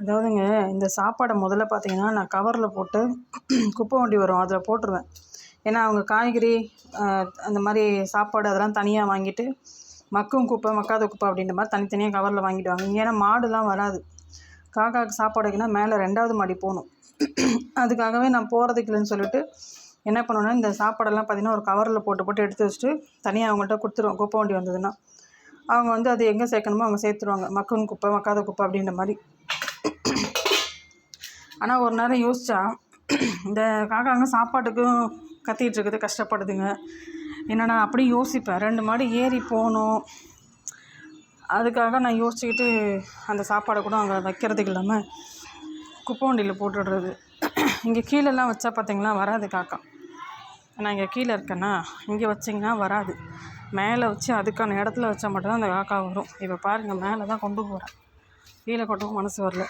அதாவதுங்க இந்த சாப்பாடை முதல்ல பார்த்தீங்கன்னா நான் கவரில் போட்டு குப்பை வண்டி வரும். அதில் போட்டுருவேன். ஏன்னா அவங்க காய்கறி அந்த மாதிரி சாப்பாடு அதெல்லாம் தனியாக வாங்கிட்டு மக்கும் குப்பை மக்காத குப்பை அப்படின்ற மாதிரி தனித்தனியாக கவரில் வாங்கிடுவாங்க இங்கே ஏன்னா மாடுலாம் வராது. காக்காவுக்கு சாப்பாடு வைக்கணும்னா மேலே ரெண்டாவது மாடி போகணும். அதுக்காகவே நான் போகிறதுக்கு இல்லைன்னு சொல்லிட்டு என்ன பண்ணுவேன்னா இந்த சாப்பாடெல்லாம் பார்த்திங்கன்னா ஒரு கவரில் போட்டு போட்டு எடுத்து வச்சுட்டு தனியாக அவங்கள்ட்ட கொடுத்துருவோம் குப்பை வண்டி வந்ததுன்னா. அவங்க வந்து அது எங்கே சேர்க்கணுமோ அவங்க சேர்த்துருவாங்க. மக்கும் குப்பை மக்காத குப்பை அப்படின்ற மாதிரி. ஆனால் ஒரு நேரம் யோசித்தா இந்த காக்காங்க சாப்பாட்டுக்கும் கத்திகிட்டு இருக்குது கஷ்டப்படுதுங்க. என்னடா அப்படி யோசிப்பேன். ரெண்டு மாடி ஏறி போகணும். அதுக்காக நான் யோசிச்சுக்கிட்டு அந்த சாப்பாடை கூட அங்கே வைக்கிறதுக்கு இல்லாமல் குப்பவண்டியில் போட்டுடுறது. இங்கே கீழெல்லாம் வச்சா பார்த்திங்களா வராது காக்கா. நான் இங்கே கீழே இருக்கேன்னா இங்கே வச்சிங்கன்னா வராது. மேலே வச்சு அதுக்கான இடத்துல வச்சா மட்டும்தான் அந்த காக்கா வரும். இப்போ பாருங்கள் மேலே தான் கொண்டு போகிறேன் கீழே கொட்டவும் மனசு வரல.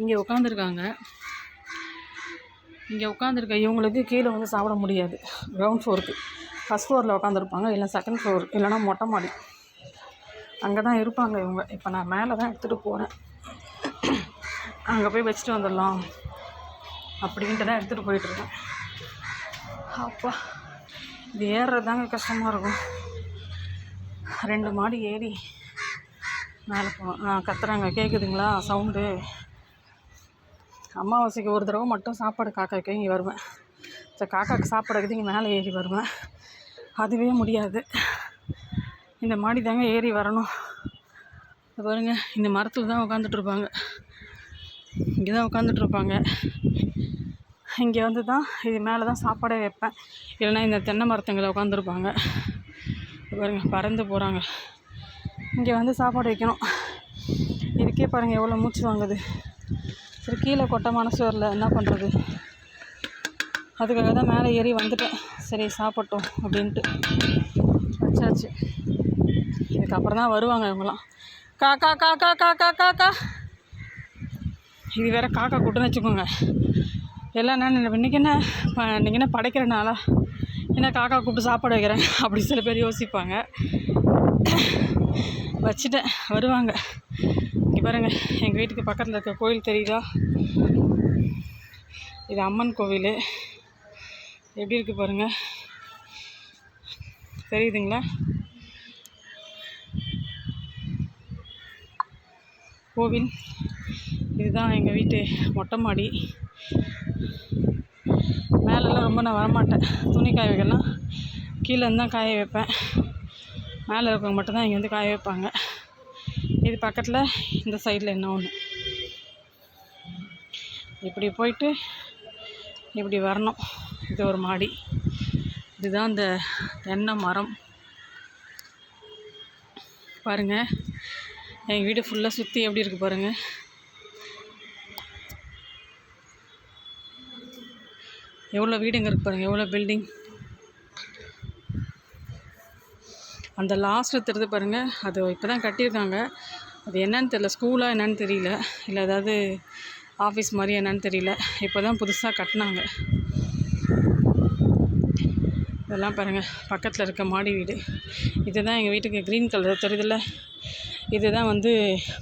இங்கே உட்காந்துருக்காங்க இங்கே உட்காந்துருக்க இவங்களுக்கு கீழே வந்து சாப்பிட முடியாது. கிரவுண்ட் ஃப்ளோருக்கு ஃபஸ்ட் ஃப்ளோரில் உட்காந்துருப்பாங்க இல்லை செகண்ட் ஃப்ளோர் இல்லைனா மொட்டை மாடி. அங்கே தான் இருப்பாங்க இவங்க. இப்போ நான் மேலே தான் எடுத்துகிட்டு போகிறேன் அங்கே போய் வச்சுட்டு வந்துடலாம். அப்படின்ட்டு தான் எடுத்துகிட்டு போயிட்டுருக்கேன். அப்பா இது ஏறுறது தாங்க கஷ்டமாக இருக்கும். ரெண்டு மாடி ஏறி மேலே போ கத்துறாங்க. கேட்குதுங்களா சவுண்டு. அமாவாசைக்கு ஒரு தடவை மட்டும் சாப்பாடு காக்காக்கு இங்கே வருவேன். சரி காக்காவுக்கு சாப்பாடு இருக்குது இங்கே மேலே ஏறி வருவேன். அதுவே முடியாது. இந்த மாடி தாங்க ஏறி வரணும். பாருங்க இந்த மரத்தில் தான் உட்காந்துட்ருப்பாங்க இங்கே தான் உட்காந்துட்ருப்பாங்க இங்கே வந்து தான் இது மேலே தான் சாப்பாடே வைப்பேன். இல்லைன்னா இந்த தென்னை மரத்துங்களை உட்காந்துருப்பாங்க பாருங்க பறந்து போகிறாங்க இங்கே வந்து சாப்பாடு வைக்கணும். இதுக்கே பாருங்கள் எவ்வளோ மூச்சு வாங்குது. சரி கீழே கொட்டை மனசு வரல என்ன பண்ணுறது அதுக்காக தான் மேலே ஏறி வந்துட்டேன். சரி சாப்பிட்டோம் அப்படின்ட்டு. வச்சாச்சு. இதுக்கப்புறம் தான் வருவாங்க இவங்களாம் காக்கா காக்கா காக்கா காக்கா இது வேற காக்கா கூட்டுன்னு வச்சுக்கோங்க. எல்லாம் நான் இன்றைக்கி என்ன இன்றைக்கி என்ன படைக்கிற என்ன காக்கா கூப்பிட்டு சாப்பாடு வைக்கிறேன்? அப்படி சில பேர் யோசிப்பாங்க. வச்சுட்டேன். வருவாங்க. இங்கே பாருங்கள் எங்கள் வீட்டுக்கு பக்கத்தில் இருக்க கோயில் தெரியுதா? இது அம்மன் கோவில். எப்படி இருக்குது பாருங்கள் தெரியுதுங்களா? கோவில். இதுதான் எங்கள் வீட்டு மொட்டை மாடி. மேலெல்லாம் ரொம்ப நான் வரமாட்டேன். துணி காய வைக்கலாம். கீழே தான் காய வைப்பேன். மேலே இருக்கவங்க மட்டும்தான் இங்கே வந்து காய வைப்பாங்க. இது பக்கத்தில் இந்த சைடில் என்ன ஒன்று இப்படி போயிட்டு இப்படி வரணும். இது ஒரு மாடி. இதுதான் இந்த தென்னை மரம். பாருங்கள் எங்கள் வீடு ஃபுல்லாக சுற்றி எப்படி இருக்குது பாருங்கள் எவ்வளோ வீடுங்க இருக்குது பாருங்கள் எவ்வளோ பில்டிங் அந்த லாஸ்ட்டில் தெரியுது பாருங்கள் அது இப்போ தான் கட்டியிருக்காங்க. அது என்னன்னு தெரியல. ஸ்கூலாக என்னன்னு தெரியல. இல்லை ஏதாவது ஆஃபீஸ் மாதிரி என்னன்னு தெரியல. இப்போ தான் புதுசாக கட்டினாங்க. இதெல்லாம் பாருங்கள் பக்கத்தில் இருக்க மாடி வீடு. இதுதான் எங்கள் வீட்டுக்கு க்ரீன் கலர் தெரியுதுல்ல? இதுதான் வந்து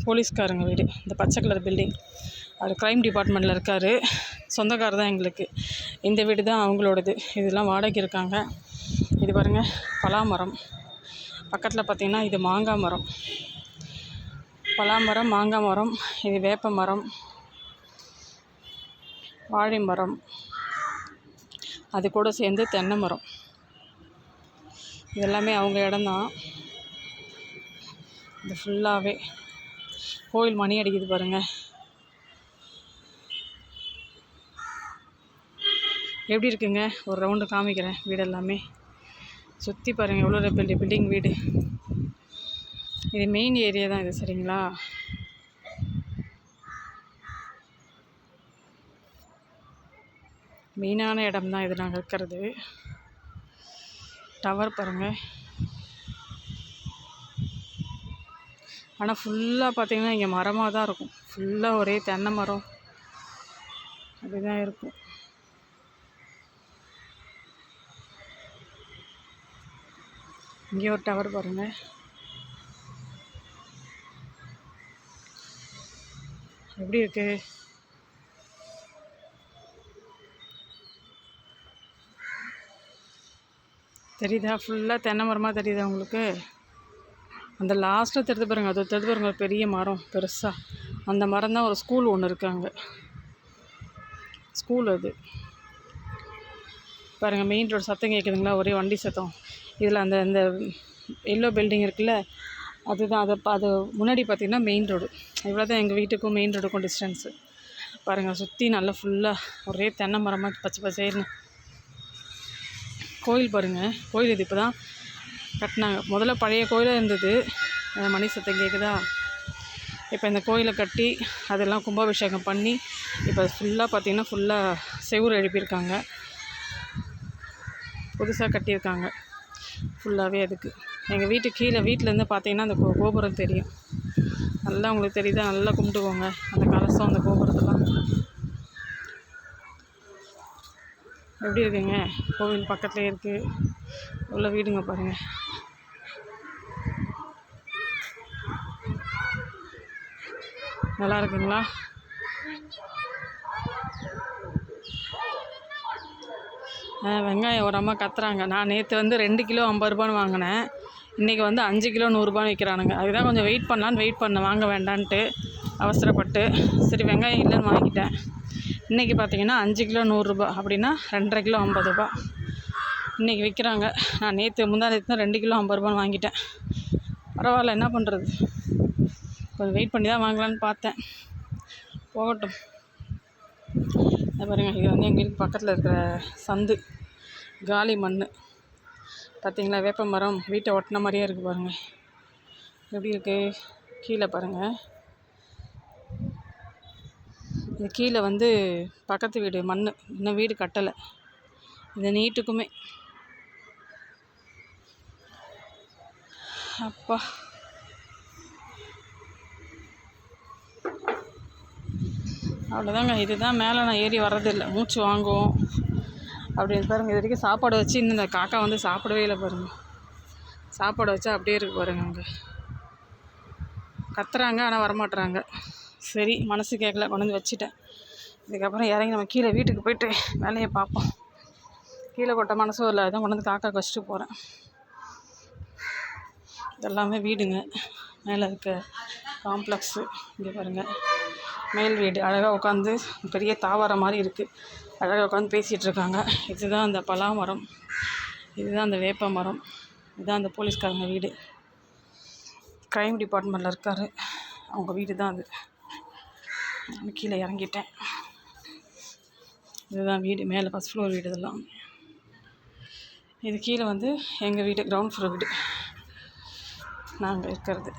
போலீஸ்காரங்க வீடு. இந்த பச்சை கலர் பில்டிங் அவர் க்ரைம் டிபார்ட்மெண்ட்டில் இருக்கார். சொந்தக்காரர் தான் எங்களுக்கு. இந்த வீடு தான் அவங்களோடது. இதெல்லாம் வாடகைக்கு இருக்காங்க. இது பாருங்கள் பலாமரம். பக்கத்தில் பார்த்திங்கன்னா இது மாங்காய் மரம். பலாமரம் மாங்காய் மரம் இது வேப்ப மரம் வாழை மரம் அது கூட சேர்ந்து தென்னை மரம். இதெல்லாமே அவங்க இடம்தான். இது ஃபுல்லாகவே கோயில் மணி அடிக்குது பாருங்கள் எப்படி இருக்குங்க? ஒரு ரவுண்டு காமிக்கிறேன் வீடு எல்லாமே சுற்றி பாருங்கள் எவ்வளோ பெரிய பில்டிங் வீடு. இது மெயின் ஏரியா தான் இது சரிங்களா? மெயினான இடம் தான் இது நாங்கள் இருக்கிறது. டவர் பாருங்கள் ஆனால் ஃபுல்லாக பார்த்திங்கன்னா இங்கே மரமாக தான் இருக்கும். ஃபுல்லாக ஒரே தென்னை மரம். அப்படி தான் இருக்கும். இங்கே ஒரு டவர் பாருங்கள் எப்படி இருக்கு? தெரியுதா? ஃபுல்லாக தென்னை மரமாக தெரியுதா உங்களுக்கு? அந்த லாஸ்ட்டில் தெரிஞ்சு பாருங்கள் அது தெரிஞ்சு பாருங்கள் ஒரு பெரிய மரம் பெருசாக அந்த மரம் தான் ஒரு ஸ்கூல் ஒன்று இருக்காங்க ஸ்கூல் அது. பாருங்கள் மெயின் ரோடு சத்தம் கேட்குதுங்களா ஒரே வண்டி சத்தம். இதில் அந்த அந்த எல்லோ பில்டிங் இருக்குல்ல அதுதான் அதை அது முன்னாடி பார்த்திங்கன்னா மெயின் ரோடு இவ்வளோ தான் எங்கள் வீட்டுக்கும் மெயின் ரோடுக்கும் டிஸ்டன்ஸு பாருங்கள் சுற்றி நல்லா ஃபுல்லாக ஒரே தென்னை மரமாக பச்சை பச்சைன்னு கோயில் பாருங்கள் கோயில் இது இப்போ தான் கட்டினாங்க. முதல்ல பழைய கோயிலாக இருந்தது. மணி சத்தம் கேட்குதா இப்போ இந்த கோயிலை கட்டி அதெல்லாம் கும்பாபிஷேகம் பண்ணி இப்போ ஃபுல்லாக பார்த்திங்கன்னா ஃபுல்லாக செவுறு எழுப்பியிருக்காங்க. புதுசாக கட்டியிருக்காங்க. ஃபுல்லாகவே அதுக்கு எங்கள் வீட்டு கீழே வீட்டிலேருந்து பார்த்தீங்கன்னா அந்த கோ கோபுரம் தெரியும். நல்லா உங்களுக்கு தெரியுதா? நல்லா கும்பிட்டுக்கோங்க அந்த கலசம் அந்த கோபுரத்தெல்லாம். எப்படி இருக்குங்க? கோவில் பக்கத்துலேயே இருக்குது உள்ள வீடுங்க பாருங்கள் நல்லா இருக்குங்களா? வெங்காயம் ஒரு அம்மா கத்துறாங்க. நான் நேற்று வந்து ரெண்டு கிலோ ஐம்பது ரூபான்னு வாங்கினேன். இன்றைக்கி வந்து அஞ்சு கிலோ நூறுரூபான்னு விற்கிறானுங்க அதுதான் கொஞ்சம் வெயிட் பண்ணலான்னு வெயிட் பண்ண வாங்க வேண்டான்ட்டு அவசரப்பட்டு. சரி வெங்காயம் இல்லைன்னு வாங்கிட்டேன். இன்றைக்கி பார்த்தீங்கன்னா அஞ்சு கிலோ நூறுரூபா அப்படின்னா ரெண்டரை கிலோ ஐம்பது ரூபா. இன்றைக்கி விற்கிறாங்க நான் நேற்று முந்தா நேற்று தான் ரெண்டு கிலோ ஐம்பது ரூபான்னு வாங்கிட்டேன். பரவாயில்ல என்ன பண்ணுறது கொஞ்சம் வெயிட் பண்ணி தான் வாங்கலான்னு பார்த்தேன். போகட்டும். பாருங்கள் இது வந்து எங்கள் வீட்டுக்கு பக்கத்தில் இருக்கிற சந்து. காலி மண். பார்த்திங்களா வேப்ப மரம் வீட்டை ஒட்டின மாதிரியே இருக்குது பாருங்கள் எப்படி இருக்குது கீழே பாருங்கள் இது கீழே வந்து பக்கத்து வீடு மண். இன்னும் வீடு கட்டலை. இந்த நீட்டுக்குமே. அப்பா. அவ்வளோதாங்க இதுதான் மேலே நான் ஏறி வர்றதில்லை. மூச்சு வாங்கும். அப்படின்னு பாருங்கள் இது வரைக்கும் சாப்பாடு வச்சு இன்னும் இந்த காக்கா வந்து சாப்பிடவே இல்லை பாருங்கள் சாப்பாடு வச்சா அப்படியே இருக்கு பாருங்க அங்கே. கத்துறாங்க ஆனால் வரமாட்டுறாங்க சரி மனசு கேட்கல கொண்டு வந்து வச்சுட்டேன். இதுக்கப்புறம் இறங்கி நம்ம கீழே வீட்டுக்கு போயிட்டு வேலையை பார்ப்போம். கீழே கொட்ட மனசும் இல்லை. அதான் கொண்டு வந்து காக்கா வச்சுட்டு போகிறேன் இதெல்லாமே வீடுங்க. மேலே இருக்க காம்ப்ளெக்ஸு இங்கே பாருங்கள் மேல் வீடு. அழகாக உட்காந்து பெரிய தாவரம் மாதிரி இருக்குது அழகாக உட்காந்து பேசிகிட்டு இருக்காங்க. இதுதான் அந்த பலா மரம் இதுதான் அந்த வேப்ப மரம். இதுதான் அந்த போலீஸ்காரங்க வீடு. க்ரைம் டிபார்ட்மெண்ட்டில் இருக்கார். அவங்க வீடு தான் அது. நான் கீழே இறங்கிட்டேன். இதுதான் வீடு. மேலே ஃபஸ்ட் ஃப்ளோர் வீடு இதெல்லாம். இது கீழே வந்து எங்கள் வீடு? கிரவுண்ட் ஃப்ளோர் வீடு. நாங்கள் இருக்கிறது.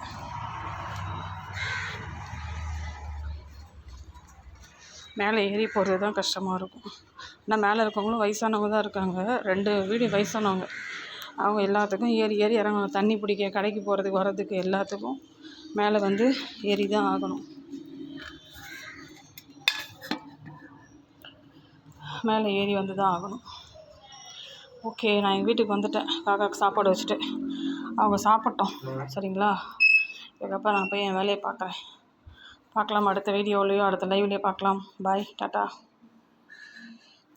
மேலே ஏறி போகிறது தான் கஷ்டமாக இருக்கும். ஆனால் மேலே இருக்கவங்களும் வயசானவங்க தான் இருக்காங்க. ரெண்டு வீடு வயசானவங்க. அவங்க எல்லாத்துக்கும் ஏறி ஏறி இறங்கணும். தண்ணி பிடிக்க கடைக்கு போகிறதுக்கு வர்றதுக்கு எல்லாத்துக்கும் மேலே வந்து ஏறி தான் ஆகணும். மேலே ஏறி வந்து தான் ஆகணும். ஓகே நான் எங்கள் வீட்டுக்கு வந்துட்டேன். காக்காவுக்கு சாப்பாடு வச்சுட்டு. அவங்க சாப்பிட்டோம். சரிங்களா? இதுக்கப்புறம் நான் போய் என் வேலையை பார்க்குறேன். பார்க்கலாம். அடுத்த வீடியோலையும் அடுத்த லைவ்லேயோ பார்க்கலாம். பாய் டாட்டா